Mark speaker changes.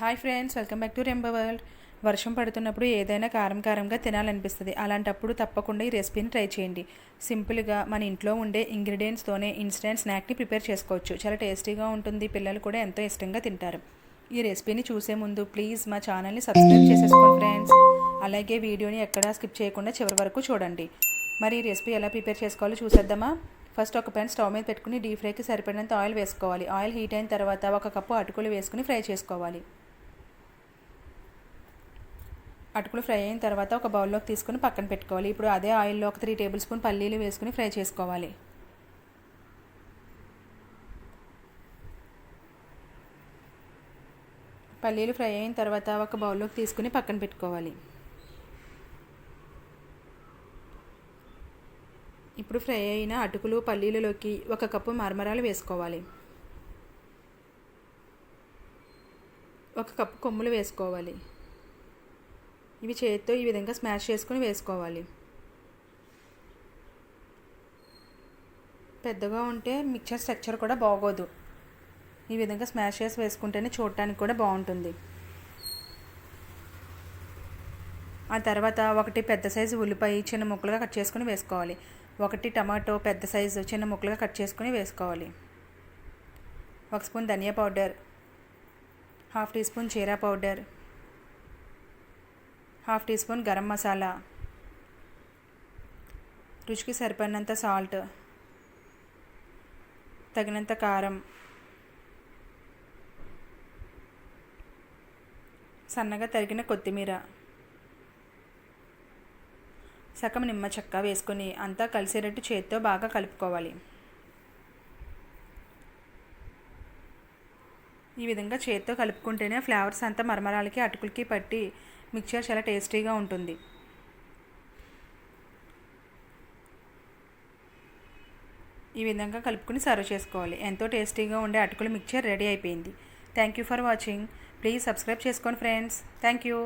Speaker 1: Hi friends welcome back to రెంబ world. వర్షం పడుతున్నప్పుడు ఏదైనా కారం కారంగా తినాలనిపిస్తుంది. అలాంటప్పుడు తప్పకుండా ఈ రెసిపీని ట్రై చేయండి. సింపుల్గా మన ఇంట్లో ఉండే ఇంగ్రీడియంట్స్తోనే ఇన్స్టెంట్ స్నాక్ని ప్రిపేర్ చేసుకోవచ్చు. చాలా టేస్టీగా ఉంటుంది. పిల్లలు కూడా ఎంతో ఇష్టంగా తింటారు. ఈ రెసిపీని చూసే ముందు ప్లీజ్ మా ఛానల్ని సబ్స్క్రైబ్ చేసేసుకోండి ఫ్రెండ్స్. అలాగే వీడియోని ఎక్కడా స్కిప్ చేయకుండా చివరి వరకు చూడండి. మరి ఈ రెసిపీ ఎలా ప్రిపేర్ చేసుకోవాలో చూసేద్దామా? ఫస్ట్ ఒక పెన్ స్టవ్ మీద పెట్టుకుని డీప్ ఫ్రైకి సరిపడినంత ఆయిల్ వేసుకోవాలి. ఆయిల్ హీట్ అయిన తర్వాత ఒక కప్పు అటుకులు వేసుకుని ఫ్రై చేసుకోవాలి. అటుకులు ఫ్రై అయిన తర్వాత ఒక బౌల్లోకి తీసుకుని పక్కన పెట్టుకోవాలి. ఇప్పుడు అదే ఆయిల్లో ఒక త్రీ టేబుల్ స్పూన్ పల్లీలు వేసుకుని ఫ్రై చేసుకోవాలి. పల్లీలు ఫ్రై అయిన తర్వాత ఒక బౌల్లోకి తీసుకుని పక్కన పెట్టుకోవాలి. ఇప్పుడు ఫ్రై అయిన అటుకులు పల్లీలలోకి ఒక కప్పు మరమరాలు వేసుకోవాలి. ఒక కప్పు కొమ్ములు వేసుకోవాలి. ఇవి చేతితో ఈ విధంగా స్మాష్ చేసుకుని వేసుకోవాలి. పెద్దగా ఉంటే మిక్చర్ స్ట్రక్చర్ కూడా బాగోదు. ఈ విధంగా స్మాష్ చేసి వేసుకుంటేనే చూడటానికి కూడా బాగుంటుంది. ఆ తర్వాత ఒకటి పెద్ద సైజు ఉల్లిపాయ చిన్న ముక్కలుగా కట్ చేసుకుని వేసుకోవాలి. ఒకటి టమాటో పెద్ద సైజు చిన్న ముక్కలుగా కట్ చేసుకుని వేసుకోవాలి. ఒక స్పూన్ ధనియా పౌడర్ హాఫ్ టీ స్పూన్ చీరా powder half teaspoon garam masala. రుచికి సరిపడినంత సాల్ట్. తగినంత కారం. సన్నగా తరిగిన కొత్తిమీర. సగం నిమ్మ చెక్క వేసుకొని అంతా కలిసేటట్టు చేతితో బాగా కలుపుకోవాలి. ఈ విధంగా చేతితో కలుపుకుంటేనే ఫ్లేవర్స్ అంతా మరమరాలకి అటుకులకి పట్టి మిక్చర్ చాలా టేస్టీగా ఉంటుంది. ఈ విధంగా కలుపుకుని సర్వ్ చేసుకోవాలి. ఎంతో టేస్టీగా ఉండే అటుకుల మిక్చర్ రెడీ అయిపోయింది. Thank you for watching please subscribe చేసుకోండి ఫ్రెండ్స్ థ్యాంక్ యూ